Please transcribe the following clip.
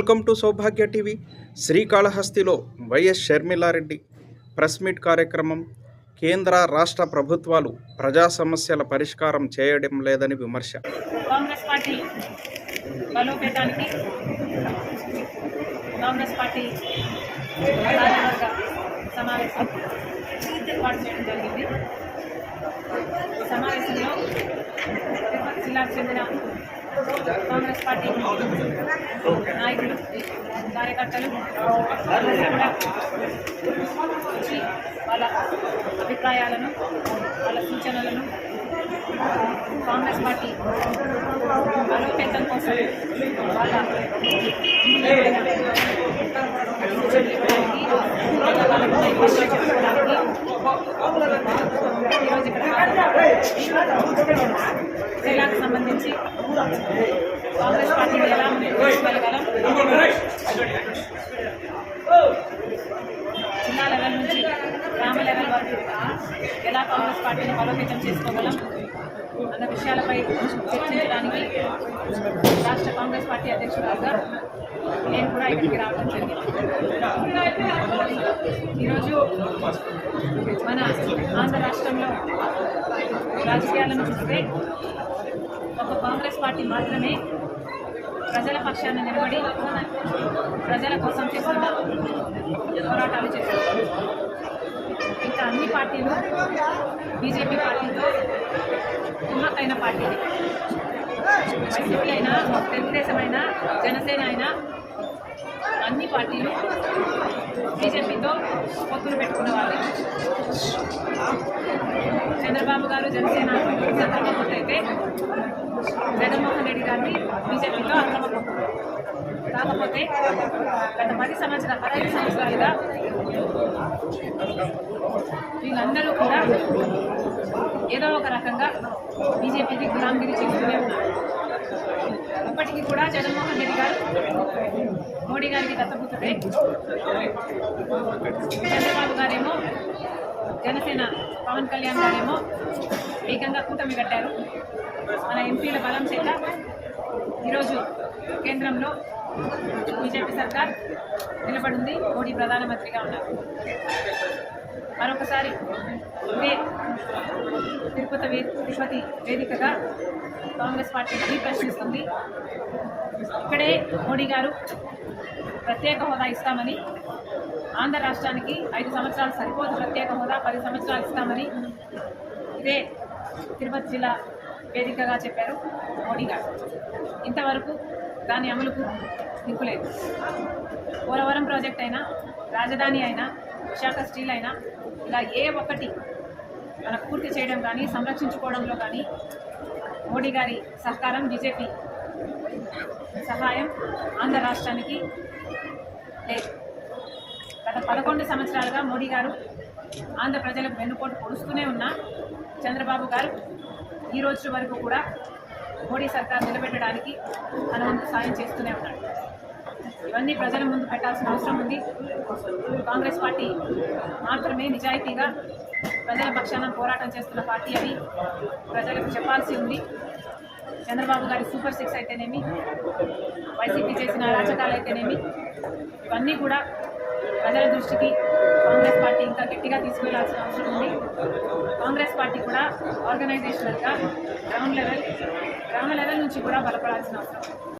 Welcome to Saubhagya TV. శ్రీకాళహస్తిలో YS Sharmila Reddy press meet కార్యక్రమం. కేంద్ర రాష్ట్ర ప్రభుత్వాలు ప్రజా సమస్యల పరిష్కారం చేయడం లేదని విమర్శ. కాంగ్రెస్ పార్టీ బలోపేతానికి కాంగ్రెస్ పార్టీ సమావేశం ఏర్పాటు చేయడం జరిగింది. సమావేశంలో తిరుపతి జిల్లాకు చెందిన కాంగ్రెస్ పార్టీ నాయకులు కార్యకర్తలు అందరూ కూడా వచ్చి వాళ్ళ అభిప్రాయాలను వాళ్ళ సూచనలను కాంగ్రెస్ పార్టీ బలోపేతం కోసం వాళ్ళ సూచనలు ఈరోజు ఇక్కడ జిల్లాకు సంబంధించి కాంగ్రెస్ పార్టీని ఎలా ముందుకు జిల్లా లెవెల్ నుంచి గ్రామ లెవెల్ వరకు ఎలా కాంగ్రెస్ పార్టీని బలోపేతం చేసుకోగలం అన్న విషయాలపై చర్చించడానికి రాష్ట్ర కాంగ్రెస్ పార్టీ అధ్యక్షురాలుగా నేను కూడా ఇక్కడికి రావడం జరిగింది. ఈరోజు మన ఆంధ్ర రాష్ట్రంలో రాజకీయాలను చూస్తే ఒక కాంగ్రెస్ పార్టీ మాత్రమే ప్రజల పక్షాన నిలబడి ప్రజల కోసం చేస్తున్న పోరాటాలు చేస్తున్నారు ఇంకా అన్ని పార్టీలు బీజేపీ పార్టీతో కుమ్మక్కైన పార్టీ. వైసీపీ అయినా తెలుగుదేశం అయినా జనసేన అయినా అన్ని పార్టీలు బీజేపీతో పొత్తులు పెట్టుకున్న వాళ్ళు చంద్రబాబు గారు జనసేన అక్రమ అయితే జగన్మోహన్ రెడ్డి గారిని బీజేపీతో అక్రమ కాకపోతే గత పది సంవత్సరాల పదహైదు సంవత్సరాలుగా వీళ్ళందరూ కూడా ఏదో ఒక రకంగా బీజేపీకి గులాంగిరి చేస్తూనే ఉన్నారు. ఇప్పటికీ కూడా జగన్మోహన్ రెడ్డి గారు మోడీ గారికి దత్తపుత్రుడే చంద్రబాబు గారేమో జనసేన పవన్ కళ్యాణ్ గారేమో ఏకంగా కూటమి కట్టారు. మన ఎంపీల బలం చేత ఈరోజు కేంద్రంలో బీజేపీ సర్కార్ నిలబడింది. మోడీ ప్రధానమంత్రిగా ఉన్నారు. మరొకసారి ఇదే తిరుపతి వే తిరుపతి వేదికగా కాంగ్రెస్ పార్టీ మళ్ళీ ప్రశ్నిస్తుంది. ఇక్కడే మోడీ గారు ప్రత్యేక హోదా ఇస్తామని ఆంధ్ర రాష్ట్రానికి ఐదు సంవత్సరాలు సరిపోదు ప్రత్యేక హోదా పది సంవత్సరాలు ఇస్తామని ఇదే తిరుపతి జిల్లా వేదికగా చెప్పారు మోడీ గారు. ఇంతవరకు దాని అమలుకు దిక్కులేదు పోలవరం ప్రాజెక్ట్ అయినా రాజధాని అయినా విశాఖ స్టీల్ అయినా ఇలా ఏ ఒక్కటి మన పూర్తి చేయడం కానీ సంరక్షించుకోవడంలో కానీ మోడీ గారి సహకారం బీజేపీ సహాయం ఆంధ్ర రాష్ట్రానికి లేదు గత పదకొండు సంవత్సరాలుగా మోడీ గారు ఆంధ్ర ప్రజలకు వెన్నుపోటు పొడుస్తూనే ఉన్న చంద్రబాబు గారు ఈ రోజు వరకు కూడా మోడీ సర్కార్ నిలబెట్టడానికి తన వంతు సాయం చేస్తూనే ఉన్నాడు ఇవన్నీ ప్రజల ముందు పెట్టాల్సిన అవసరం ఉంది. కాంగ్రెస్ పార్టీ మాత్రమే నిజాయితీగా ప్రజల పక్షాన పోరాటం చేస్తున్న పార్టీ అని ప్రజలకు చెప్పాల్సి ఉంది. చంద్రబాబు గారి సూపర్ సిక్స్ అయితేనేమి వైసీపీ చేసిన అరాచకాలు అయితేనేమి ఇవన్నీ కూడా ప్రజల దృష్టికి కాంగ్రెస్ పార్టీ ఇంకా గట్టిగా తీసుకెళ్ళాల్సిన అవసరం ఉంది. కాంగ్రెస్ పార్టీ కూడా ఆర్గనైజేషనల్గా గ్రౌండ్ లెవెల్ గ్రామ లెవెల్ నుంచి కూడా బలపడాల్సిన అవసరం